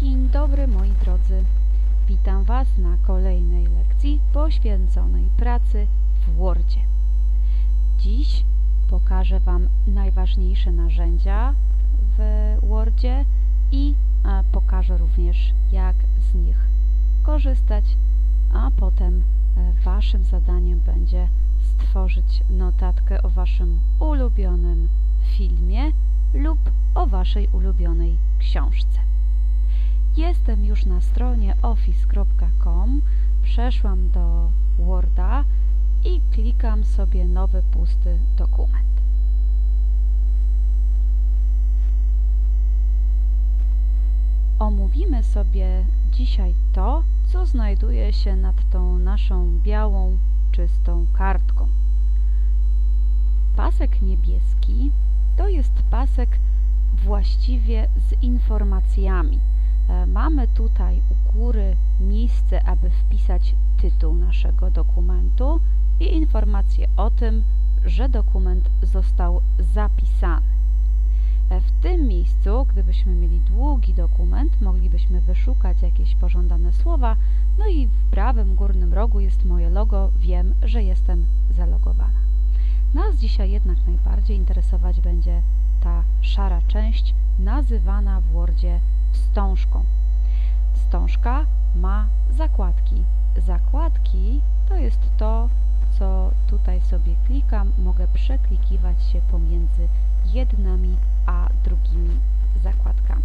Dzień dobry moi drodzy. Witam Was na kolejnej lekcji poświęconej pracy w Wordzie. Dziś pokażę Wam najważniejsze narzędzia w Wordzie i pokażę również jak z nich korzystać, a potem e, Waszym zadaniem będzie stworzyć notatkę o Waszym ulubionym filmie lub o Waszej ulubionej książce. Jestem już na stronie office.com, przeszłam do Worda i klikam sobie nowy pusty dokument. Omówimy sobie dzisiaj to, co znajduje się nad tą naszą białą, czystą kartką. Pasek niebieski to jest pasek właściwie z informacjami. E, mamy tutaj u góry miejsce, aby wpisać tytuł naszego dokumentu i informację o tym, że dokument został zapisany. E, w tym miejscu, gdybyśmy mieli długi dokument, moglibyśmy wyszukać jakieś pożądane słowa, no i w prawym górnym rogu jest moje logo, wiem, że jestem zalogowana. Nas dzisiaj jednak najbardziej interesować będzie ta szara część nazywana w Wordzie wstążką. Wstążka ma zakładki. Zakładki to jest to, co tutaj sobie klikam. Mogę przeklikiwać się pomiędzy jednymi a drugimi zakładkami.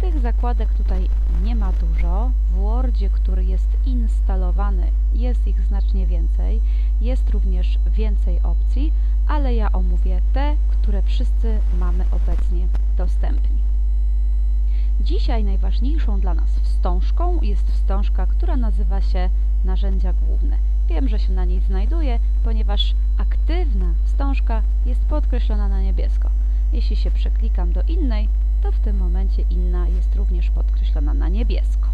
Tych zakładek tutaj nie ma dużo. W Wordzie, który jest instalowany, jest ich znacznie więcej. Jest również więcej opcji, ale ja omówię te, które wszyscy mamy obecnie dostępni. Dzisiaj najważniejszą dla nas wstążką jest wstążka, która nazywa się narzędzia główne. Wiem, że się na niej znajduje, ponieważ aktywna wstążka jest podkreślona na niebiesko. Jeśli się przeklikam do innej, to w tym momencie inna jest również podkreślona na niebiesko.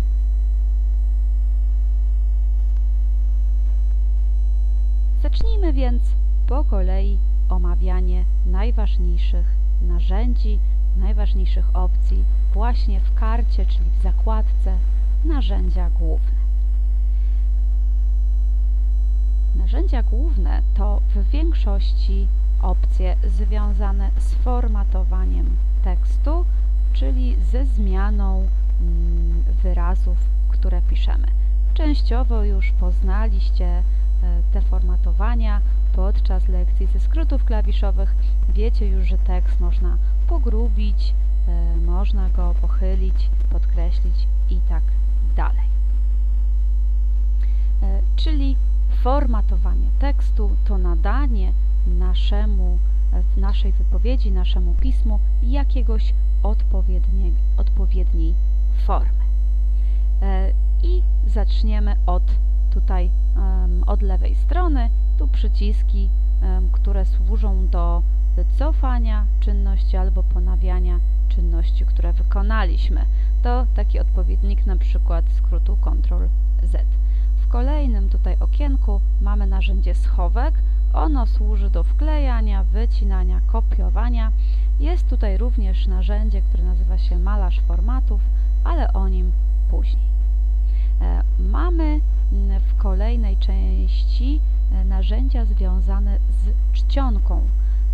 Zacznijmy więc po kolei omawianie najważniejszych narzędzi, najważniejszych opcji właśnie w karcie, czyli w zakładce narzędzia główne. Narzędzia główne to w większości opcje związane z formatowaniem tekstu, czyli ze zmianą mm, wyrazów, które piszemy. Częściowo już poznaliście e, te formatowania podczas lekcji ze skrótów klawiszowych. Wiecie już, że tekst można pogrubić, można go pochylić, podkreślić i tak dalej. E, czyli formatowanie tekstu to nadanie naszemu, w naszej wypowiedzi, naszemu pismu jakiegoś odpowiedniej, odpowiedniej formy. E, I zaczniemy od tutaj od lewej strony, tu przyciski, które służą do cofania czynności albo ponawiania czynności, które wykonaliśmy. To taki odpowiednik na przykład skrótu Ctrl Z. W kolejnym tutaj okienku mamy narzędzie schowek. Ono służy do wklejania, wycinania, kopiowania. Jest tutaj również narzędzie, które nazywa się malarz formatów, ale o nim później. E, mamy w kolejnej części e, narzędzia związane z czcionką.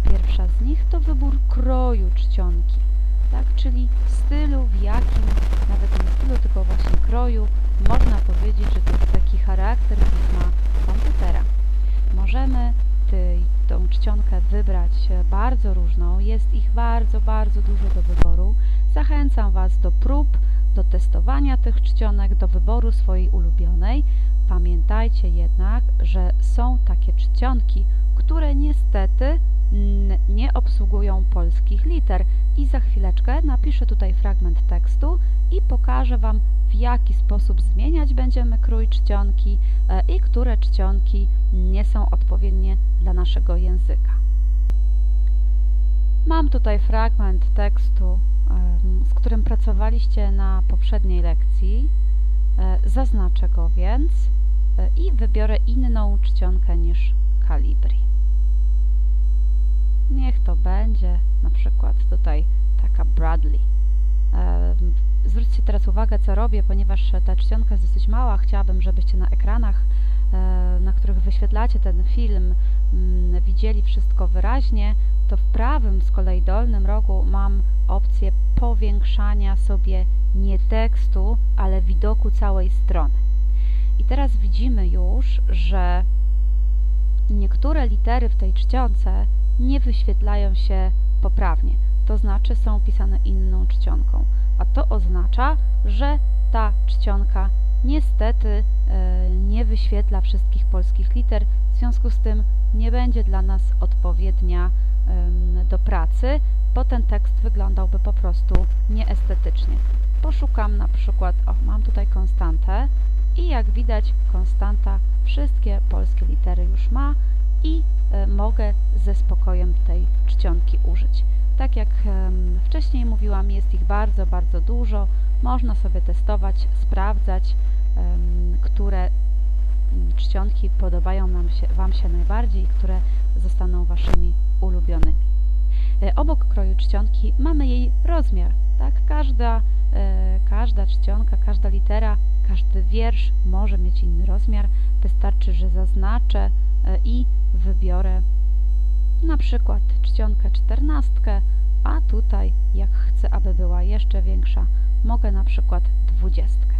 Pierwsza z nich to wybór kroju czcionki, tak? czyli stylu, w jakim, nawet nie stylu, tylko właśnie kroju, można powiedzieć, że to jest taki charakter pisma komputera. Możemy tej, tą czcionkę wybrać bardzo różną, jest ich bardzo, bardzo dużo do wyboru. Zachęcam Was do prób, do testowania tych czcionek, do wyboru swojej ulubionej. Pamiętajcie jednak, że są takie czcionki, które niestety nie obsługują polskich liter i za chwileczkę napiszę tutaj fragment tekstu i pokażę Wam w jaki sposób zmieniać będziemy krój czcionki e, i które czcionki nie są odpowiednie dla naszego języka. Mam tutaj fragment tekstu, z którym pracowaliście na poprzedniej lekcji. E, zaznaczę go więc e, i wybiorę inną czcionkę niż Calibri. Niech to będzie na przykład tutaj taka Bradley. Zwróćcie teraz uwagę, co robię, ponieważ ta czcionka jest dosyć mała. Chciałabym, żebyście na ekranach, e, na których wyświetlacie ten film, mm, widzieli wszystko wyraźnie. To w prawym, z kolei dolnym rogu mam opcję powiększania sobie nie tekstu, ale widoku całej strony. I teraz widzimy już, że niektóre litery w tej czcionce nie wyświetlają się poprawnie, to znaczy są pisane inną czcionką, a to oznacza, że ta czcionka niestety e, nie wyświetla wszystkich polskich liter, w związku z tym nie będzie dla nas odpowiednia do pracy, bo ten tekst wyglądałby po prostu nieestetycznie. Poszukam na przykład, o mam tutaj konstantę i jak widać konstanta wszystkie polskie litery już ma i mogę ze spokojem tej czcionki użyć. Tak jak wcześniej mówiłam, jest ich bardzo, bardzo dużo. Można sobie testować, sprawdzać, które czcionki podobają nam się, Wam się najbardziej, które zostaną Waszymi ulubionymi. E, obok kroju czcionki mamy jej rozmiar. Tak? Każda, e, każda czcionka, każda litera, każdy wiersz może mieć inny rozmiar. Wystarczy, że zaznaczę e, i wybiorę na przykład czcionkę czternastkę, a tutaj jak chcę, aby była jeszcze większa, mogę na przykład dwudziestkę.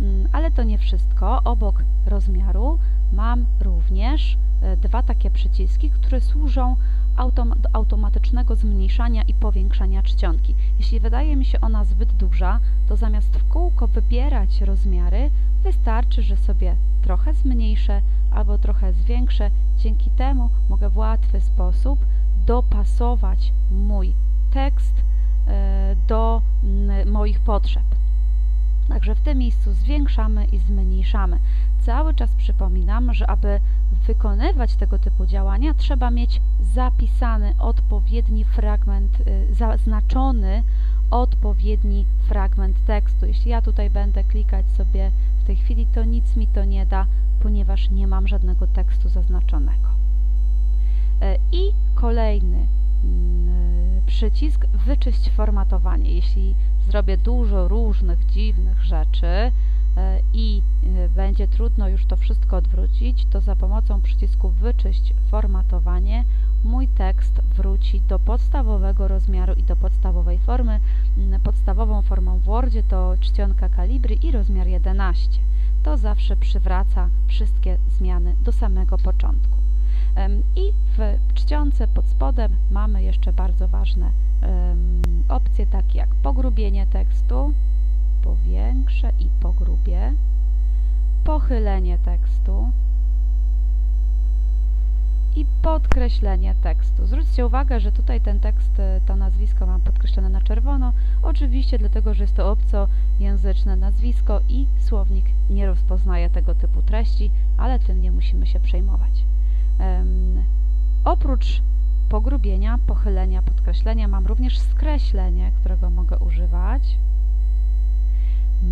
Mm, ale to nie wszystko. Obok rozmiaru mam również e, dwa takie przyciski, które służą do automatycznego zmniejszania i powiększania czcionki. Jeśli wydaje mi się ona zbyt duża, to zamiast w kółko wybierać rozmiary, wystarczy, że sobie trochę zmniejszę albo trochę zwiększę. Dzięki temu mogę w łatwy sposób dopasować mój tekst e, do moich potrzeb. Także w tym miejscu zwiększamy i zmniejszamy. Cały czas przypominam, że aby wykonywać tego typu działania, trzeba mieć zapisany odpowiedni fragment, y, zaznaczony odpowiedni fragment tekstu. Jeśli ja tutaj będę klikać sobie w tej chwili, to nic mi to nie da, ponieważ nie mam żadnego tekstu zaznaczonego. E, I kolejny mm, przycisk wyczyść formatowanie. Jeśli zrobię dużo różnych dziwnych rzeczy e, i e, będzie trudno już to wszystko odwrócić, to za pomocą przycisku wyczyść formatowanie mój tekst wróci do podstawowego rozmiaru i do podstawowej formy. Mm, podstawową formą w Wordzie to czcionka kalibry i rozmiar 11. To zawsze przywraca wszystkie zmiany do samego początku. I w czcionce pod spodem mamy jeszcze bardzo ważne opcje takie jak pogrubienie tekstu, powiększę i pogrubię, pochylenie tekstu i podkreślenie tekstu. Zwróćcie uwagę, że tutaj ten tekst, e, to nazwisko mam podkreślone na czerwono, oczywiście dlatego, że jest to obcojęzyczne nazwisko i słownik nie rozpoznaje tego typu treści, ale tym nie musimy się przejmować. Um, oprócz pogrubienia, pochylenia, podkreślenia mam również skreślenie, którego mogę używać.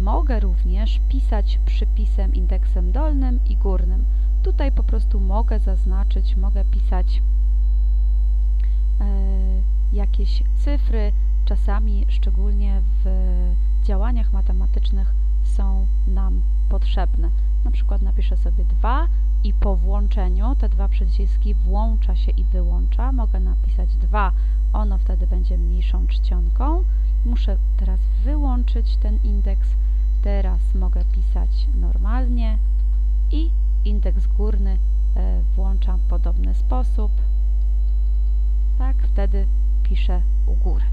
Mogę również pisać przypisem indeksem dolnym i górnym. Tutaj po prostu mogę zaznaczyć, mogę pisać e, jakieś cyfry. Czasami, szczególnie w działaniach matematycznych, są nam potrzebne. Na przykład napiszę sobie 2 i po włączeniu te dwa przyciski włącza się i wyłącza. Mogę napisać 2, ono wtedy będzie mniejszą czcionką. Muszę teraz wyłączyć ten indeks. Teraz mogę pisać normalnie i indeks górny e, włączam w podobny sposób. Tak, wtedy piszę u góry.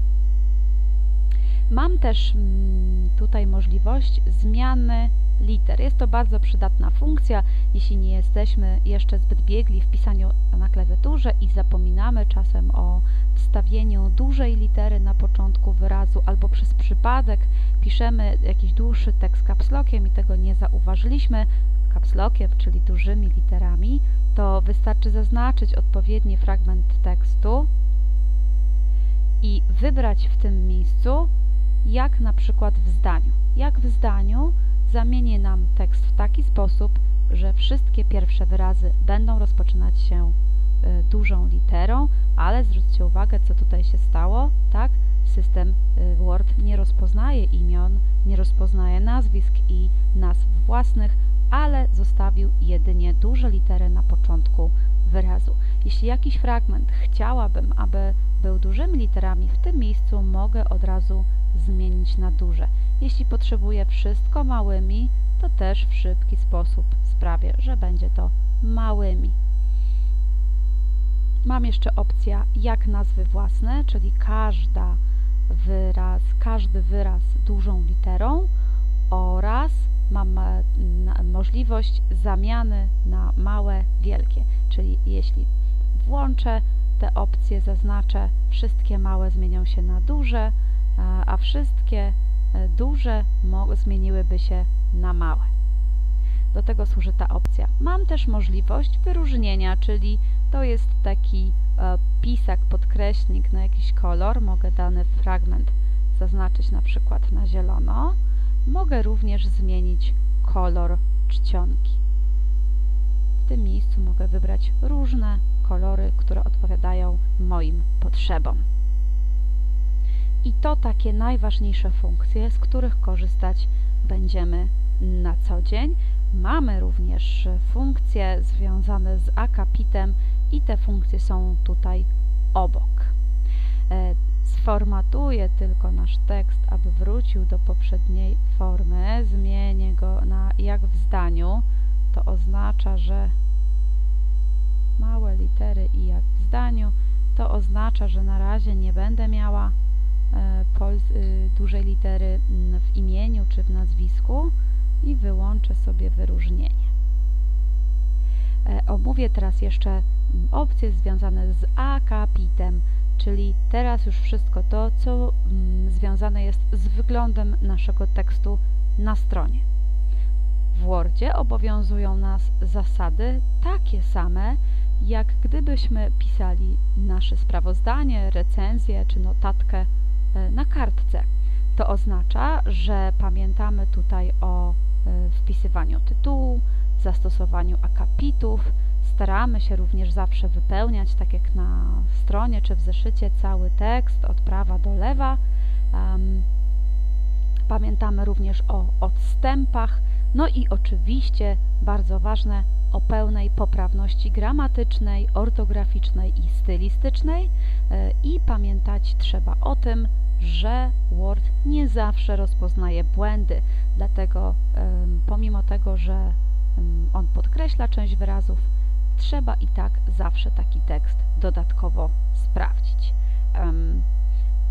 Mam też mm, tutaj możliwość zmiany liter. Jest to bardzo przydatna funkcja, jeśli nie jesteśmy jeszcze zbyt biegli w pisaniu na klawiaturze i zapominamy czasem o wstawieniu dużej litery na początku wyrazu albo przez przypadek piszemy jakiś dłuższy tekst kapslokiem i tego nie zauważyliśmy, kapslokiem, czyli dużymi literami, to wystarczy zaznaczyć odpowiedni fragment tekstu i wybrać w tym miejscu jak na przykład w zdaniu. Jak w zdaniu zamienię nam tekst w taki sposób, że wszystkie pierwsze wyrazy będą rozpoczynać się y, dużą literą, ale zwróćcie uwagę, co tutaj się stało, tak? System y, Word nie rozpoznaje imion, nie rozpoznaje nazwisk i nazw własnych, ale zostawił jedynie duże litery na początku wyrazu. Jeśli jakiś fragment chciałabym, aby był dużymi literami, w tym miejscu mogę od razu zmienić na duże. Jeśli potrzebuję wszystko małymi, to też w szybki sposób sprawię, że będzie to małymi. Mam jeszcze opcja jak nazwy własne, czyli każda wyraz, każdy wyraz dużą literą oraz mam e, możliwość zamiany na małe, wielkie, czyli jeśli włączę te opcje, zaznaczę, wszystkie małe zmienią się na duże, a wszystkie e, duże zmieniłyby się na małe. Do tego służy ta opcja. Mam też możliwość wyróżnienia, czyli to jest taki e, pisak, podkreśnik na jakiś kolor. Mogę dany fragment zaznaczyć na przykład na zielono. Mogę również zmienić kolor czcionki. W tym miejscu mogę wybrać różne kolory, które odpowiadają moim potrzebom. I to takie najważniejsze funkcje, z których korzystać będziemy na co dzień. Mamy również funkcje związane z akapitem i te funkcje są tutaj obok. Sformatuję tylko nasz tekst, aby wrócił do poprzedniej formy. Zmienię go na jak w zdaniu. To oznacza, że małe litery i jak w zdaniu. To oznacza, że na razie nie będę miała e, y, dużej litery w imieniu czy w nazwisku i wyłączę sobie wyróżnienie. E, omówię teraz jeszcze mm, opcje związane z akapitem, czyli teraz już wszystko to, co mm, związane jest z wyglądem naszego tekstu na stronie. W Wordzie obowiązują nas zasady takie same, jak gdybyśmy pisali nasze sprawozdanie, recenzję czy notatkę e, na kartce. To oznacza, że pamiętamy tutaj o e, wpisywaniu tytułu, zastosowaniu akapitów. Staramy się również zawsze wypełniać, tak jak na stronie czy w zeszycie, cały tekst od prawa do lewa. Pamiętamy również o odstępach, no i oczywiście bardzo ważne o pełnej poprawności gramatycznej, ortograficznej i stylistycznej e, i pamiętać trzeba o tym, że Word nie zawsze rozpoznaje błędy, dlatego pomimo tego, że on podkreśla część wyrazów, trzeba i tak zawsze taki tekst dodatkowo sprawdzić.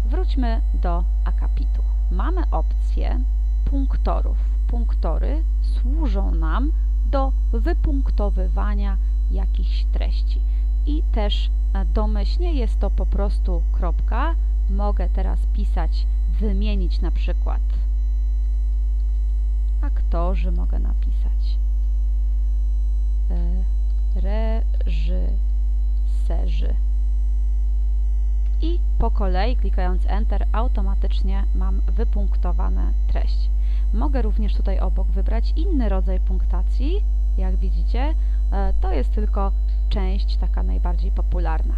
Wróćmy do akapitu. Mamy opcję punktorów. Punktory służą nam do wypunktowywania jakichś treści. I też e, domyślnie jest to po prostu kropka. Mogę teraz pisać, wymienić na przykład aktorzy mogę napisać e, reżyserzy i po kolei klikając Enter automatycznie mam wypunktowane treść. Mogę również tutaj obok wybrać inny rodzaj punktacji. Jak widzicie, e, to jest tylko część taka najbardziej popularna.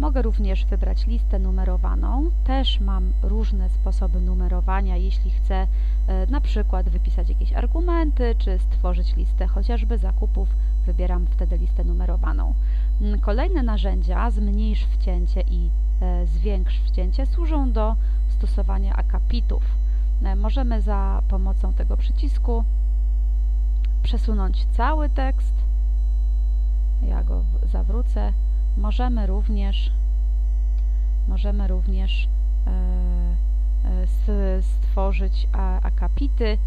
Mogę również wybrać listę numerowaną. Też mam różne sposoby numerowania, jeśli chcę e, na przykład wypisać jakieś argumenty, czy stworzyć listę chociażby zakupów, wybieram wtedy listę numerowaną. Mm, kolejne narzędzia, zmniejsz wcięcie i e, zwiększ wcięcie, służą do stosowania akapitów. E, możemy za pomocą tego przycisku przesunąć cały tekst. Ja go zawrócę. Możemy również możemy również e, stworzyć akapity.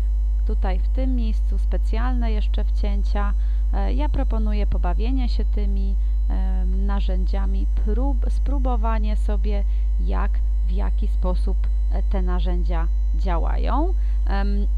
Tutaj w tym miejscu specjalne jeszcze wcięcia. Ja proponuję pobawienie się tymi narzędziami, prób, spróbowanie sobie jak, w jaki sposób te narzędzia działają.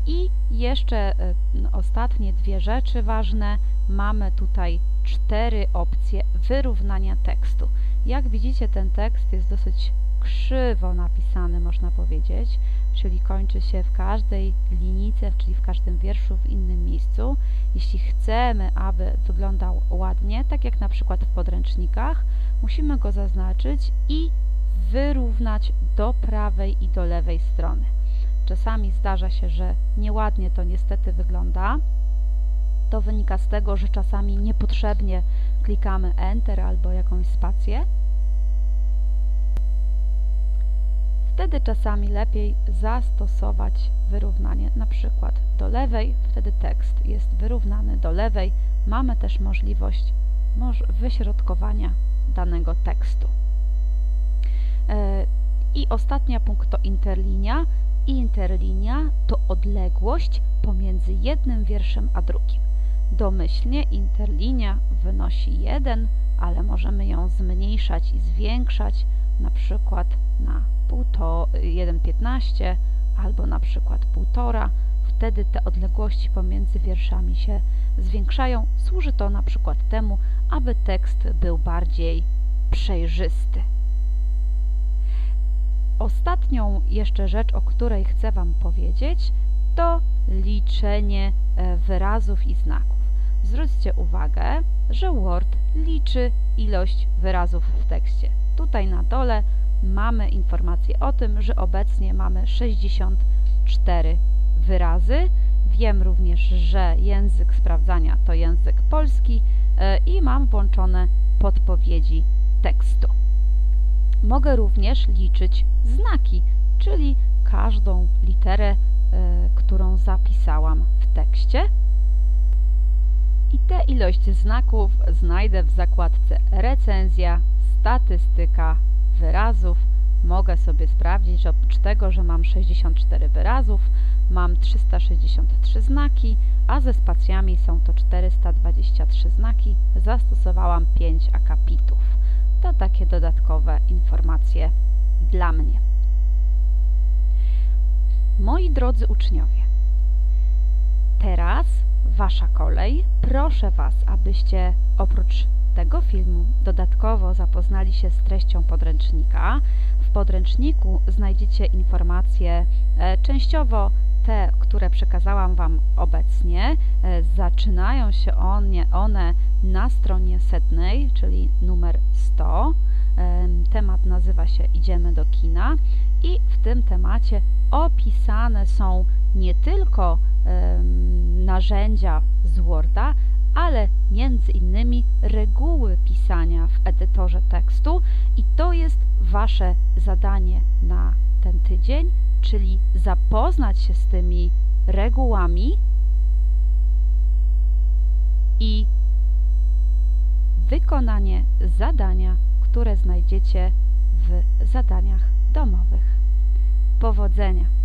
I jeszcze e, ostatnie dwie rzeczy ważne. Mamy tutaj cztery opcje wyrównania tekstu. Jak widzicie, ten tekst jest dosyć krzywo napisany, można powiedzieć, czyli kończy się w każdej linijce, czyli w każdym wierszu w innym miejscu. Jeśli chcemy, aby wyglądał ładnie, tak jak na przykład w podręcznikach, musimy go zaznaczyć i wyrównać do prawej i do lewej strony. czasami zdarza się, że nieładnie to niestety wygląda. To wynika z tego, że czasami niepotrzebnie klikamy Enter albo jakąś spację. Wtedy czasami lepiej zastosować wyrównanie na przykład do lewej, wtedy tekst jest wyrównany do lewej. Mamy też możliwość wyśrodkowania danego tekstu. E, I ostatnia punkt to interlinia. Interlinia to odległość pomiędzy jednym wierszem a drugim. Domyślnie interlinia wynosi 1, ale możemy ją zmniejszać i zwiększać, na przykład na 1,15 albo na przykład 1,5. Wtedy te odległości pomiędzy wierszami się zwiększają. Służy to na przykład temu, aby tekst był bardziej przejrzysty. Ostatnią jeszcze rzecz, o której chcę Wam powiedzieć, to liczenie e, wyrazów i znaków. Zwróćcie uwagę, że Word liczy ilość wyrazów w tekście. Tutaj na dole mamy informację o tym, że obecnie mamy 64 wyrazy. Wiem również, że język sprawdzania to język polski e, i mam włączone podpowiedzi tekstu. Mogę również liczyć znaki, czyli każdą literę, e, którą zapisałam w tekście. I tę ilość znaków znajdę w zakładce recenzja, statystyka wyrazów. Mogę sobie sprawdzić, że oprócz tego, że mam 64 wyrazów, mam 363 znaki, a ze spacjami są to 423 znaki. Zastosowałam 5 akapitów. To takie dodatkowe informacje dla mnie. Moi drodzy uczniowie, teraz Wasza kolej. Proszę Was, abyście oprócz tego filmu dodatkowo zapoznali się z treścią podręcznika. W podręczniku znajdziecie informacje e, częściowo te, które przekazałam Wam obecnie. E, zaczynają się one, one na stronie setnej, czyli numer 100. E, temat nazywa się Idziemy do kina i w tym temacie opisane są nie tylko narzędzia z Worda, ale między innymi reguły pisania w edytorze tekstu i to jest Wasze zadanie na ten tydzień, czyli zapoznać się z tymi regułami i wykonanie zadania, które znajdziecie w zadaniach domowych. Powodzenia!